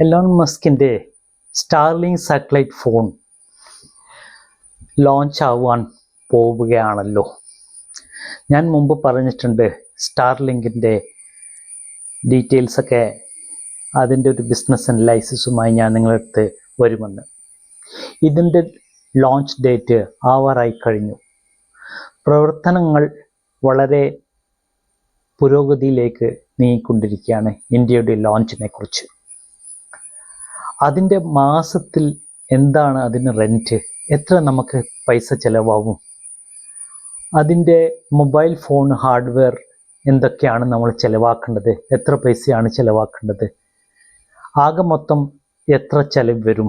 Elon മസ്കിന്റെ starling satellite phone launch ആവാൻ പോവുകയാണല്ലോ. ഞാൻ മുമ്പ് പറഞ്ഞിട്ടുണ്ട് സ്റ്റാർലിങ്കിന്റെ ഡീറ്റെയിൽസൊക്കെ അതിന്റെ ഒരു ബിസിനസ് അനലൈസിസുമായി ഞാൻ നിങ്ങളടുത്ത് വരുമെന്ന്. ഇതിന്റെ ലോഞ്ച് ഡേറ്റ് ആവാറായി കഴിഞ്ഞു. പ്രവർത്തനങ്ങൾ വളരെ പുരോഗതിയിലേക്ക് നീങ്ങിക്കൊണ്ടിരിക്കുകയാണ് ഇന്ത്യയുടെ ലോഞ്ചിനെ കുറിച്ച്. അതിന്റെ മാസത്തിൽ എന്താണ് അതിന് റെന്റ് എത്ര നമുക്ക് പൈസ ചിലവാകും? അതിന്റെ മൊബൈൽ ഫോൺ ഹാർഡ്വെയർ എന്തൊക്കെയാണ് നമ്മൾ ചിലവാക്കേണ്ടത്? എത്ര പൈസയാണ് ചിലവാക്കേണ്ടത്? ആകെ മൊത്തം എത്ര ചിലവ് വരും?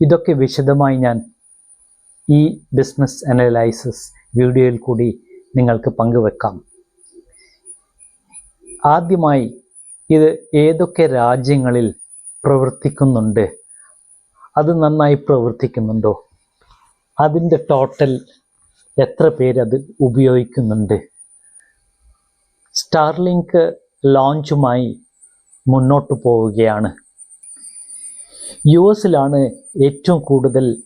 ഇതൊക്കെ വിശദമായി ഞാൻ ഈ ബിസിനസ് അനലൈസിസ് വീഡിയോയിൽ കൂടി നിങ്ങൾക്ക് പങ്കുവെക്കാം. ആദ്യമായി ഇത് ഏതൊക്കെ രാജ്യങ്ങളിൽ പ്രവർത്തിക്കുന്നുണ്ട്. അത് നന്നായി പ്രവർത്തിക്കുന്നുണ്ടോ? അതിന്റെ ടോട്ടൽ എത്ര പേര് അത് ഉപയോഗിക്കുന്നുണ്ട്? സ്റ്റാർലിങ്ക് ലോഞ്ചുമായി മുന്നോട്ട് പോവുകയാണ്. യു എസിലാണ് ഏറ്റവും കൂടുതൽ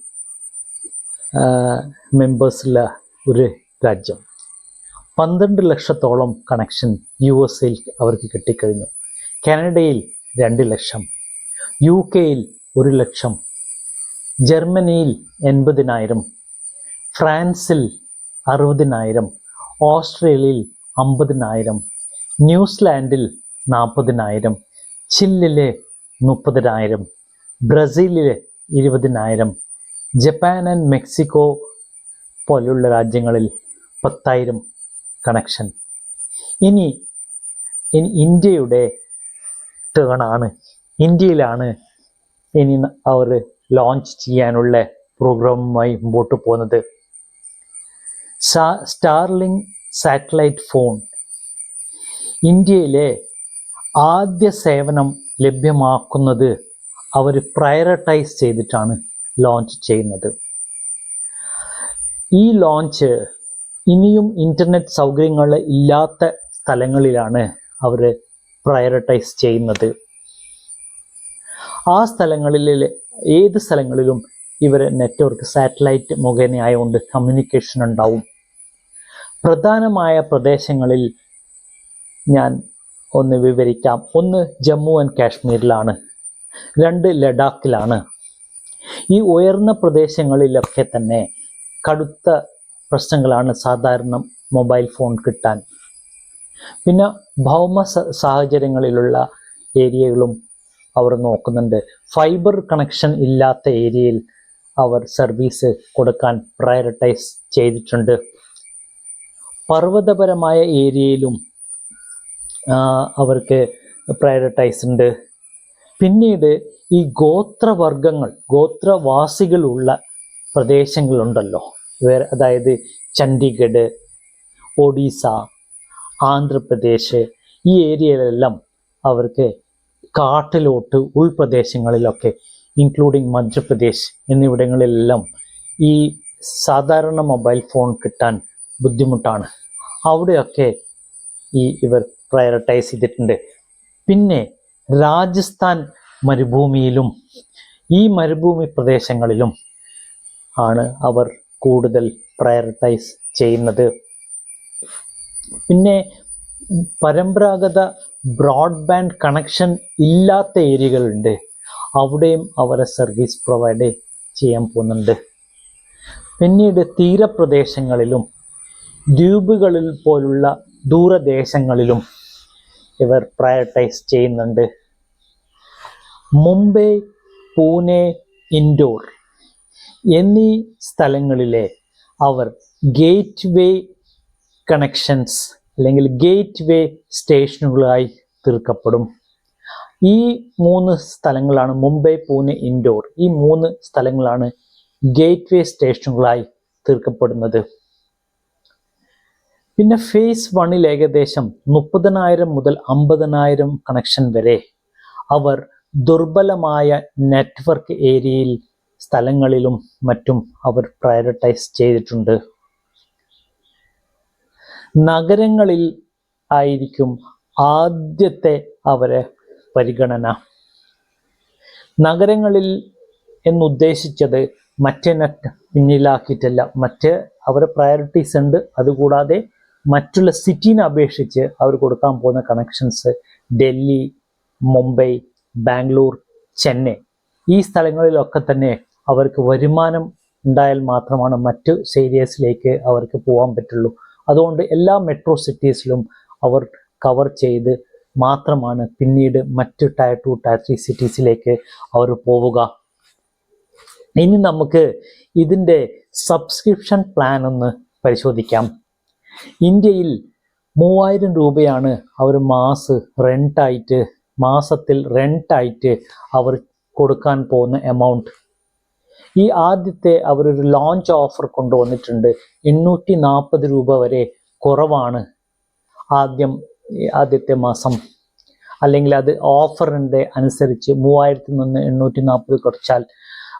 മെമ്പേഴ്സുള്ള ഒരു രാജ്യം. പന്ത്രണ്ട് ലക്ഷത്തോളം കണക്ഷൻ യു എസിൽ അവർക്ക് കിട്ടിക്കഴിഞ്ഞു. കാനഡയിൽ രണ്ട് ലക്ഷം. യു കെയിൽ ഒരു ലക്ഷം ജർമ്മനിയിൽ എൺപതിനായിരം ഫ്രാൻസിൽ അറുപതിനായിരം ഓസ്ട്രേലിയയിൽ അമ്പതിനായിരം ന്യൂസിലാൻഡിൽ നാൽപ്പതിനായിരം ചില്ലിലെ മുപ്പതിനായിരം ബ്രസീലിൽ ഇരുപതിനായിരം ജപ്പാൻ ആൻഡ് മെക്സിക്കോ പോലുള്ള രാജ്യങ്ങളിൽ പത്തായിരം കണക്ഷൻ. ഇനി ഇന്ത്യയുടെ ടേണാണ് ഇന്ത്യയിലാണ് ഇനി അവർ ലോഞ്ച് ചെയ്യാനുള്ള പ്രോഗ്രാമുമായി മുമ്പോട്ട് പോകുന്നത്. സ്റ്റാർലിംഗ് സാറ്റലൈറ്റ് ഫോൺ ഇന്ത്യയിലെ ആദ്യ സേവനം ലഭ്യമാക്കുന്നത് അവർ പ്രയോറിറ്റൈസ് ചെയ്തിട്ടാണ് ലോഞ്ച് ചെയ്യുന്നത്. ഈ ലോഞ്ച് ഇനിയും ഇന്റർനെറ്റ് സൗകര്യങ്ങൾ ഇല്ലാത്ത സ്ഥലങ്ങളിലാണ് അവർ പ്രയോറിറ്റൈസ് ചെയ്യുന്നത്. ആ സ്ഥലങ്ങളിൽ ഏത് സ്ഥലങ്ങളിലും ഇവർ നെറ്റ്വർക്ക് സാറ്റലൈറ്റ് മുഖേന ആയതുകൊണ്ട് കമ്മ്യൂണിക്കേഷൻ ഉണ്ടാവും പ്രധാനമായ പ്രദേശങ്ങളിൽ ഞാൻ ഒന്ന് വിവരിക്കാം. ഒന്ന് ജമ്മു ആൻഡ് കാശ്മീരിലാണ്. രണ്ട് ലഡാക്കിലാണ്. ഈ ഉയർന്ന പ്രദേശങ്ങളിലൊക്കെ തന്നെ കടുത്ത പ്രശ്നങ്ങളാണ് സാധാരണ മൊബൈൽ ഫോൺ കിട്ടാൻ. പിന്നെ ഭൗമ സാഹചര്യങ്ങളിലുള്ള ഏരിയകളും അവർ നോക്കുന്നുണ്ട്. ഫൈബർ കണക്ഷൻ ഇല്ലാത്ത ഏരിയയിൽ അവർ സർവീസ് കൊടുക്കാൻ പ്രയോറിറ്റൈസ് ചെയ്തിട്ടുണ്ട്. പർവതപരമായ ഏരിയയിലും അവർക്ക് പ്രയോറിറ്റൈസ് ഉണ്ട്. പിന്നീട് ഈ ഗോത്രവർഗങ്ങൾ ഗോത്രവാസികളുള്ള പ്രദേശങ്ങളുണ്ടല്ലോ. വേറെ അതായത് ചണ്ഡീഗഡ് ഒഡീസ ആന്ധ്രാപ്രദേശ് ഈ ഏരിയയിലെല്ലാം അവർക്ക് കാട്ടിലോട്ട് ഉൾപ്രദേശങ്ങളിലൊക്കെ ഇൻക്ലൂഡിങ് മധ്യപ്രദേശ് എന്നിവിടങ്ങളിലെല്ലാം ഈ സാധാരണ മൊബൈൽ ഫോൺ കിട്ടാൻ ബുദ്ധിമുട്ടാണ്. അവിടെയൊക്കെ ഈ ഇവർ പ്രയോറിറ്റൈസ് ചെയ്തിട്ടുണ്ട്. പിന്നെ രാജസ്ഥാൻ മരുഭൂമിയിലും ഈ മരുഭൂമി പ്രദേശങ്ങളിലും ആണ് അവർ കൂടുതൽ പ്രയോറിറ്റൈസ് ചെയ്യുന്നത്. പിന്നെ പരമ്പരാഗത ബ്രോഡ്ബാൻഡ് കണക്ഷൻ ഇല്ലാത്ത ഏരിയകളുണ്ട്. അവിടെയും അവരെ സർവീസ് പ്രൊവൈഡ് ചെയ്യാൻ പോകുന്നുണ്ട്. പിന്നീട് തീരപ്രദേശങ്ങളിലും ദ്വീപുകളിൽ പോലുള്ള ദൂരദേശങ്ങളിലും ഇവർ പ്രയോറിറ്റൈസ് ചെയ്യുന്നുണ്ട്. മുംബൈ പൂനെ ഇൻഡോർ എന്നീ സ്ഥലങ്ങളിലെ അവർ ഗേറ്റ് വേ കണക്ഷൻസ് അല്ലെങ്കിൽ ഗേറ്റ് വേ സ്റ്റേഷനുകളായി തീർക്കപ്പെടും. ഈ മൂന്ന് സ്ഥലങ്ങളാണ് മുംബൈ പൂനെ ഇൻഡോർ. ഈ മൂന്ന് സ്ഥലങ്ങളാണ് ഗേറ്റ് വേ സ്റ്റേഷനുകളായി തീർക്കപ്പെടുന്നത്. പിന്നെ ഫേസ് വണ്ണിൽ ഏകദേശം മുപ്പതിനായിരം മുതൽ അമ്പതിനായിരം കണക്ഷൻ വരെ അവർ ദുർബലമായ നെറ്റ്വർക്ക് ഏരിയയിൽ സ്ഥലങ്ങളിലും മറ്റും അവർ പ്രയോറിറ്റൈസ് ചെയ്തിട്ടുണ്ട്. നഗരങ്ങളിൽ ആയിരിക്കും ആദ്യത്തെ അവരെ പരിഗണന. നഗരങ്ങളിൽ എന്നുദ്ദേശിച്ചത് മറ്റേ നെറ്റ് പിന്നിലാക്കിയിട്ടല്ല. മറ്റ് അവരെ പ്രയോറിറ്റീസ് ഉണ്ട്. അതുകൂടാതെ മറ്റുള്ള സിറ്റീനെ അപേക്ഷിച്ച് അവർ കൊടുക്കാൻ പോകുന്ന കണക്ഷൻസ് ഡൽഹി മുംബൈ ബാംഗ്ലൂർ ചെന്നൈ ഈ സ്ഥലങ്ങളിലൊക്കെ തന്നെ അവർക്ക് വരുമാനം ഉണ്ടായാൽ മാത്രമാണ് മറ്റു സേരിയസിലേക്ക് അവർക്ക് പോകാൻ പറ്റുള്ളൂ. അതുകൊണ്ട് എല്ലാ മെട്രോ സിറ്റീസിലും അവർ കവർ ചെയ്ത് മാത്രമാണ് പിന്നീട് മറ്റ് ടയർ ടു ടയർ ത്രീ സിറ്റീസിലേക്ക് അവർ പോവുക. ഇനി നമുക്ക് ഇതിന്റെ സബ്സ്ക്രിപ്ഷൻ പ്ലാൻ ഒന്ന് പരിശോധിക്കാം. ഇന്ത്യയിൽ മൂവായിരം രൂപയാണ് അവർ മാസ് റെന്റായിട്ട് മാസത്തിൽ റെന്റായിട്ട് അവർ കൊടുക്കാൻ പോകുന്ന എമൗണ്ട് ഈ ആദ്യത്തെ അവരൊരു ലോഞ്ച് ഓഫർ കൊണ്ടുവന്നിട്ടുണ്ട്. എണ്ണൂറ്റി നാൽപ്പത് രൂപ വരെ കുറവാണ് ആദ്യം ആദ്യത്തെ മാസം. അല്ലെങ്കിൽ അത് ഓഫറിന്റെ അനുസരിച്ച് മൂവായിരത്തി നിന്ന് എണ്ണൂറ്റി നാൽപ്പത് കുറച്ചാൽ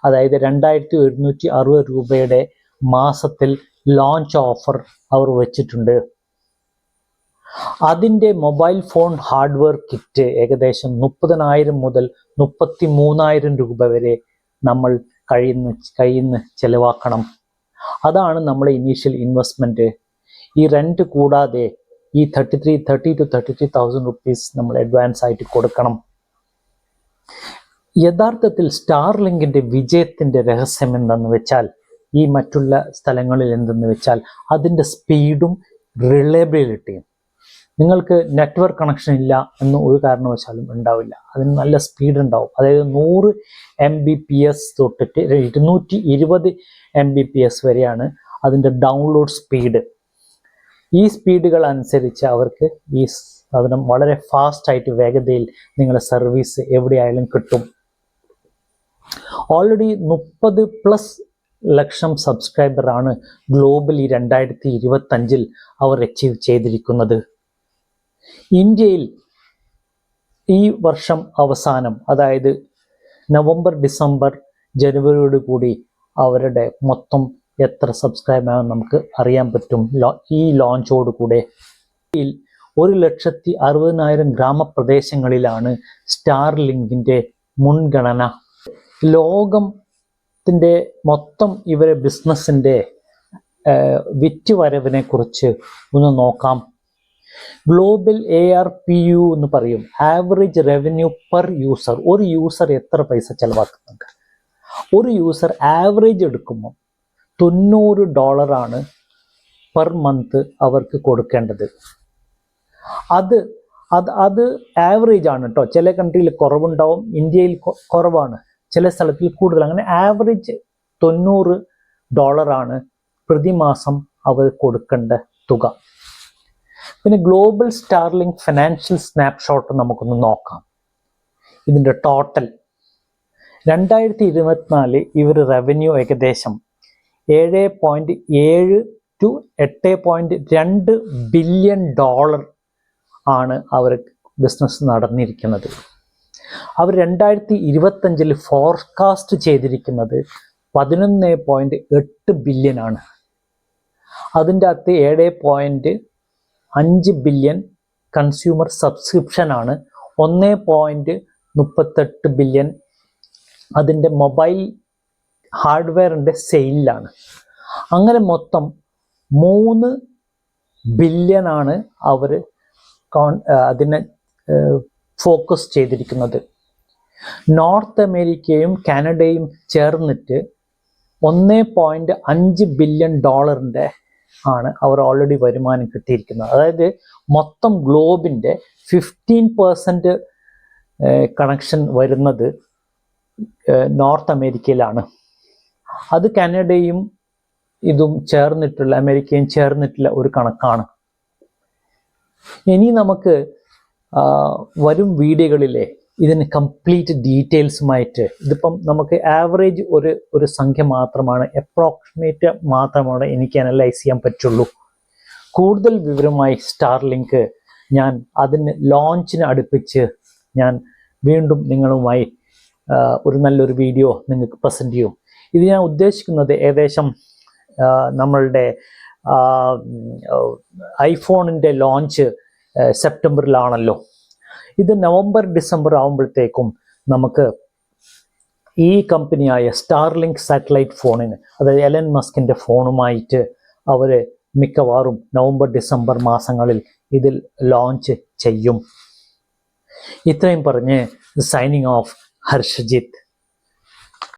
അതായത് രണ്ടായിരത്തി ഒരുന്നൂറ്റി അറുപത് രൂപയുടെ മാസത്തിൽ ലോഞ്ച് ഓഫർ അവർ വച്ചിട്ടുണ്ട്. അതിന്റെ മൊബൈൽ ഫോൺ ഹാർഡ്വെയർ കിറ്റ് ഏകദേശം മുപ്പതിനായിരം മുതൽ മുപ്പത്തി മൂന്നായിരം രൂപ വരെ നമ്മൾ കഴിയുന്ന കഴിയുന്ന ചിലവാക്കണം. അതാണ് നമ്മൾ ഇനീഷ്യൽ ഇൻവെസ്റ്റ്മെന്റ് ഈ റെന്റ് കൂടാതെ ഈ thirty three thirty two thirty three thousand rupees നമ്മൾ അഡ്വാൻസ് ആയിട്ട് കൊടുക്കണം. യഥാർത്ഥത്തിൽ സ്റ്റാർ ലിങ്കിന്റെ വിജയത്തിന്റെ രഹസ്യം എന്തെന്ന് വെച്ചാൽ ഈ മറ്റുള്ള സ്ഥലങ്ങളിൽ എന്തെന്ന് വെച്ചാൽ അതിന്റെ സ്പീഡും റിലയബിലിറ്റിയും നിങ്ങൾക്ക് നെറ്റ്വർക്ക് കണക്ഷൻ ഇല്ല എന്ന് ഒരു കാരണവശാലും ഉണ്ടാവില്ല. അതിന് നല്ല സ്പീഡ് ഉണ്ടാവും. അതായത് നൂറ് എം ബി പി എസ് തൊട്ടിട്ട് ഇരുന്നൂറ്റി ഇരുപത് എം ബി പി എസ് വരെയാണ് അതിന്റെ ഡൗൺലോഡ് സ്പീഡ് ഈ സ്പീഡുകൾ അനുസരിച്ച് അവർക്ക് ഈ സാധനം വളരെ ഫാസ്റ്റായിട്ട് വേഗതയിൽ നിങ്ങളുടെ സർവീസ് എവിടെയായാലും കിട്ടും. ഓൾറെഡി മുപ്പത് പ്ലസ് ലക്ഷം സബ്സ്ക്രൈബറാണ് ഗ്ലോബലി രണ്ടായിരത്തി ഇരുപത്തഞ്ചിൽ അവർ അച്ചീവ് ചെയ്തിരിക്കുന്നത്. ഇന്ത്യയിൽ ഈ വർഷം അവസാനം അതായത് നവംബർ ഡിസംബർ ജനുവരിയോട് കൂടി അവരുടെ മൊത്തം എത്ര സബ്സ്ക്രൈബ് സബ്സ്ക്രൈബാണ് നമുക്ക് അറിയാൻ പറ്റും. ഈ ലോഞ്ചോട് കൂടെ ഒരു ലക്ഷത്തി അറുപതിനായിരം ഗ്രാമപ്രദേശങ്ങളിലാണ് സ്റ്റാർ ലിങ്കിന്റെ മുൻഗണന. ലോകത്തിന്റെ മൊത്തം ഇവരെ ബിസിനസ്സിന്റെ വിറ്റുവരവിനെ കുറിച്ച് ഒന്ന് നോക്കാം. Global A R P U എന്ന് പറയും. ആവറേജ് റവന്യൂ പെർ യൂസർ ഒരു യൂസർ എത്ര പൈസ ചെലവാക്കുന്നുണ്ട്? ഒരു യൂസർ ആവറേജ് എടുക്കുമ്പോൾ തൊണ്ണൂറ് ഡോളറാണ് പെർ മന്ത് അവർക്ക് കൊടുക്കേണ്ടത്. അത് അത് അത് ആവറേജ് ആണ് കേട്ടോ ചില കൺട്രിയിൽ കുറവുണ്ടാവും ഇന്ത്യയിൽ കുറവാണ്. ചില സ്ഥലത്തിൽ കൂടുതൽ. അങ്ങനെ ആവറേജ് തൊണ്ണൂറ് ഡോളറാണ് പ്രതിമാസം അവർ കൊടുക്കേണ്ട തുക. പിന്നെ ഗ്ലോബൽ സ്റ്റാർലിംഗ് ഫിനാൻഷ്യൽ സ്നാപ്ഷോട്ട് നമുക്കൊന്ന് നോക്കാം. ഇതിന്റെ ടോട്ടൽ രണ്ടായിരത്തി ഇരുപത്തിനാല് ഇവർ റവന്യൂ ഏകദേശം ഏഴ് പോയിന്റ് ഏഴ് ടു എട്ട് പോയിന്റ് രണ്ട് ബില്യൺ ഡോളർ ആണ് അവർ ബിസിനസ് നടന്നിരിക്കുന്നത്. അവർ രണ്ടായിരത്തി ഇരുപത്തഞ്ചിൽ ഫോർകാസ്റ്റ് ചെയ്തിരിക്കുന്നത് പതിനൊന്ന് പോയിന്റ് എട്ട് ബില്യൺ ആണ്. അതിന്റെ അകത്ത് ഏഴ് പോയിന്റ് അഞ്ച് ബില്യൺ കൺസ്യൂമർ സബ്സ്ക്രിപ്ഷനാണ് ഒന്ന് പോയിന്റ് മുപ്പത്തെട്ട് ബില്യൺ അതിന്റെ മൊബൈൽ ഹാർഡ്വെയറിന്റെ സെയിലാണ് അങ്ങനെ മൊത്തം മൂന്ന് ബില്യൺ ആണ് അവർ കോൺ അതിനെ ഫോക്കസ് ചെയ്തിരിക്കുന്നത്. നോർത്ത് അമേരിക്കയും കാനഡയും ചേർന്നിട്ട് ഒന്ന് പോയിന്റ് അഞ്ച് ബില്യൺ ഡോളറിന്റെ ആണ് അവർ ഓൾറെഡി വരുമാനം കിട്ടിയിരിക്കുന്നത്. അതായത് മൊത്തം ഗ്ലോബിന്റെ ഫിഫ്റ്റീൻ പെർസെന്റ് കണക്ഷൻ വരുന്നത് നോർത്ത് അമേരിക്കയിലാണ്. അത് കാനഡയും ഇതും ചേർന്നിട്ടുള്ള അമേരിക്കയും ചേർന്നിട്ടുള്ള ഒരു കണക്കാണ്. ഇനി നമുക്ക് വരും വീഡിയോകളിലെ ഇതിന് കംപ്ലീറ്റ് ഡീറ്റെയിൽസുമായിട്ട് ഇതിപ്പം നമുക്ക് ആവറേജ് ഒരു ഒരു സംഖ്യ മാത്രമാണ് അപ്രോക്സിമേറ്റ് മാത്രമാണ് എനിക്ക് അനലൈസ് ചെയ്യാൻ പറ്റുള്ളൂ. കൂടുതൽ വിവരമായി സ്റ്റാർ ലിങ്ക് ഞാൻ അതിന് ലോഞ്ചിന് അടുപ്പിച്ച് ഞാൻ വീണ്ടും നിങ്ങളുമായി ഒരു നല്ലൊരു വീഡിയോ നിങ്ങൾക്ക് പ്രസന്റ് ചെയ്യും. ഇത് ഞാൻ ഉദ്ദേശിക്കുന്നത് ഏകദേശം നമ്മളുടെ ഐഫോണിന്റെ ലോഞ്ച് സെപ്റ്റംബറിലാണല്ലോ. ഇത് നവംബർ ഡിസംബർ ആകുമ്പോഴത്തേക്കും നമുക്ക് ഈ കമ്പനിയായ സ്റ്റാർലിങ്ക് സാറ്റലൈറ്റ് ഫോണിന് അതായത് എലൻ മസ്കിന്റെ ഫോണുമായിട്ട് അവർ മിക്കവാറും നവംബർ ഡിസംബർ മാസങ്ങളിൽ ഇതിൽ ലോഞ്ച് ചെയ്യും. ഇത്രയും പറഞ്ഞ് സൈനിങ് ഓഫ് ഹർഷജിത്ത്.